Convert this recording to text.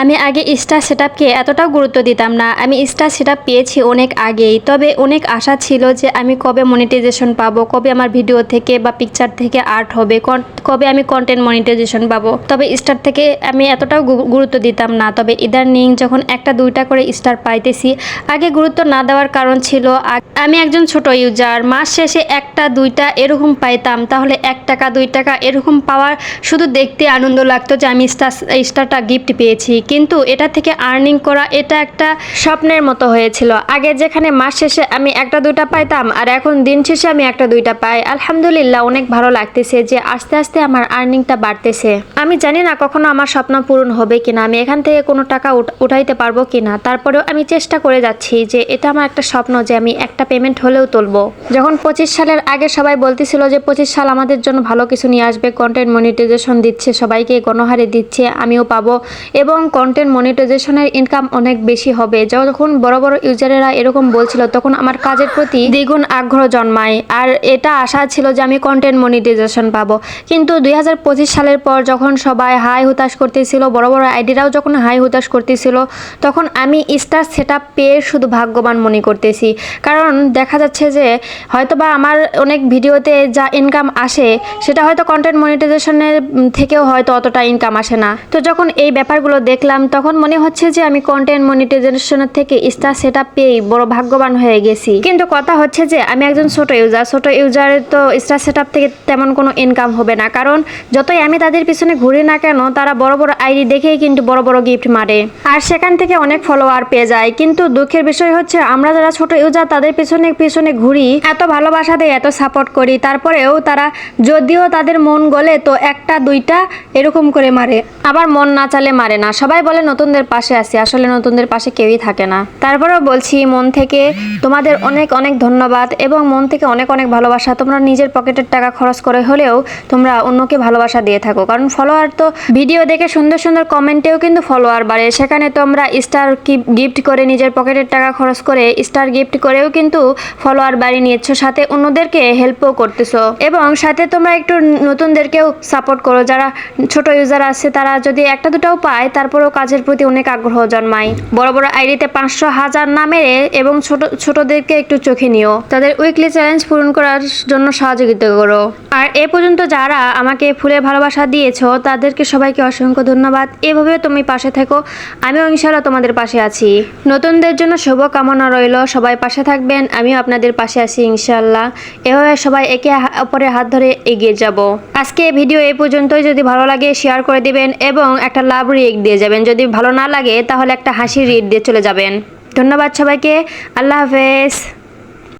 আমি আগে স্টার সেটআপকে এতটাও গুরুত্ব দিতাম না। আমি স্টার সেটআপ পেয়েছি অনেক আগেই। তবে অনেক আশা ছিল যে আমি কবে মনিটাইজেশন পাবো, কবে আমার ভিডিও থেকে বা পিকচার থেকে আর্ট হবে কবে আমি কন্টেন্ট মনিটাইজেশন পাবো। তবে স্টার থেকে আমি এতটাও গুরুত্ব দিতাম না। তবে ইদানিং যখন একটা দুইটা করে স্টার পাইতেছি, আগে গুরুত্ব না দেওয়ার কারণ ছিল আমি একজন ছোট ইউজার। মাস শেষে একটা, দুইটা এরকম পাইতাম। তাহলে এক টাকা, দুই টাকা এরকম পাওয়ার শুধু দেখতে আনন্দ লাগতো যে আমি স্টার, স্টারটা গিফট পেয়েছি। কিন্তু এটা থেকে আর্নিং করা এটা একটা স্বপ্নের মতো হয়েছিল। আগে যেখানে মাস শেষে আমি একটা দুইটা পাইতাম, আর এখন দিন শেষে আমি একটা দুইটা পাই। আলহামদুলিল্লাহ অনেক ভালো লাগতেছে যে আস্তে আস্তে আমার আর্নিংটা বাড়তেছে। আমি জানি না কখনো আমার স্বপ্ন পূরণ হবে কিনা, আমি এখান থেকে কোনো টাকা উঠাইতে পারব কিনা। তারপরেও আমি চেষ্টা করে যাচ্ছি যে এটা আমার একটা স্বপ্ন যে আমি একটা পেমেন্ট হলেও তুলবো। যখন পঁচিশ সালের আগে সবাই বলতেছিল যে পঁচিশ সাল আমাদের জন্য ভালো কিছু নিয়ে আসবে কন্টেন্ট মনিটাইজেশন দিচ্ছে, সবাইকে গণহারে দিচ্ছে, আমিও পাবো। এবং কন্টেন্ট মনিটাইজেশনের ইনকাম অনেক বেশি হবে। যখন বড় বড় ইউজারেরা এরকম বলছিল, তখন আমার কাজের প্রতি দ্বিগুণ আগ্রহ জন্মায়। আর এটা আশা ছিল যে আমি কন্টেন্ট মনিটাইজেশন পাবো। কিন্তু দুই হাজার পঁচিশ সালের পর যখন সবাই হাই হুতাশ করতেছিল, বড় বড় আইডিরাও যখন হাই হুতাশ করতেছিল, তখন আমি স্টার সেট পেয়ে শুধু ভাগ্যবান মনে করতেছি। কারণ দেখা যাচ্ছে যে হয়তোবা আমার অনেক ভিডিওতে যা ইনকাম আসে, সেটা হয়তো কন্টেন্ট মনিটাইজেশনের থেকেও হয়তো অতটা ইনকাম আসে না। তো যখন এই ব্যাপারগুলো দেখলাম, তখন মনে হচ্ছে যে আমি কন্টেন্ট মনিটাইজেশনের থেকে স্টার সেট আপ পেয়েই বড় ভাগ্যবান হয়ে গেছি। কিন্তু কথা হচ্ছে যে আমি একজন ছোট ইউজার ছোট ইউজারের তো স্টার সেট আপ থেকে তেমন কোনো ইনকাম হবে না। কারণ যতই আমি তাদের পিছনে ঘুরি না কেন, তারা বড় বড় আইডি দেখেই কিন্তু বড় বড় গিফট মারে। আর সেখান থেকে অনেক ফলোয়ার পেয়ে যায়। কিন্তু দুঃখের বিষয় হচ্ছে, আমরা যারা ছোট ইউজার তাদের পিছনে পিছনে ঘুরি, এত ভালোবাসা দেয় এত সাপোর্ট করি, তারপরেও তারা যদিও তাদের মন গলে তো একটা, দুইটা এরকম করে মারে। আবার মন না চালে মারে না। সবাই বলে নতুনদের পাশে আছি, আসলে নতুনদের পাশে কেউই থাকে না। তারপরেও বলছি, মন থেকে তোমাদের অনেক অনেক ধন্যবাদ এবং মন থেকে অনেক অনেক ভালোবাসা। তোমরা নিজের পকেটের টাকা খরচ করে হলেও তোমরা অন্যকে ভালোবাসা দিয়ে থাকো। কারণ ফলোয়ার তো ভিডিও দেখে সুন্দর সুন্দর কমেন্টেও কিন্তু ফলোয়ার বাড়ে। সেখানে তোমরা স্টার গিফট করে নিজের পকেটের টাকা খরচ করে স্টার গিফট করেও কিন্তু ফলোয়ার বাড়িয়ে নিয়েছো। সাথে অন্যদেরকে হেল্পও করতেছো। এবং সাথে তোমরা একটু নতুনদেরকেও সাপোর্ট করো। যারা ছোট ইউজার আছে, তারা যদি একটা দুটাও পায় তারপরেও কাজের প্রতি অনেক আগ্রহ জন্মায়। বড় বড় আইডিতে পাঁচশো হাজার না মেরে এবং ছোট, ছোটদেরকে একটু চোখে নিও। তাদের উইকলি চ্যালেঞ্জ পূরণ করার জন্য সহযোগিতা করো। আর এ পর্যন্ত যারা আমাকে ফুলের ভালোবাসা দিয়েছ, তাদেরকে সবাইকে অসংখ্য ধন্যবাদ। এভাবে তুমি পাশে থেকো। আমিও ইনশাল্লাহ তোমাদের পাশে আছি। নতুনদের জন্য শুভ কামনা রইল। সবাই পাশে থাকবেন। আমিও আপনাদের পাশে আছি ইনশাল্লাহ এভাবে সবাই একে অপরের হাত ধরে এগিয়ে যাব। আজকে ভিডিও এ পর্যন্তই। যদি ভালো লাগে শেয়ার করে দিবেন এবং একটা লাভ রিয়েক্ট দিয়ে যাবেন। যদি ভালো না লাগে, তাহলে একটা হাসির রিট দিয়ে চলে যাবেন। ধন্যবাদ সবাইকে। আল্লাহ হাফেজ।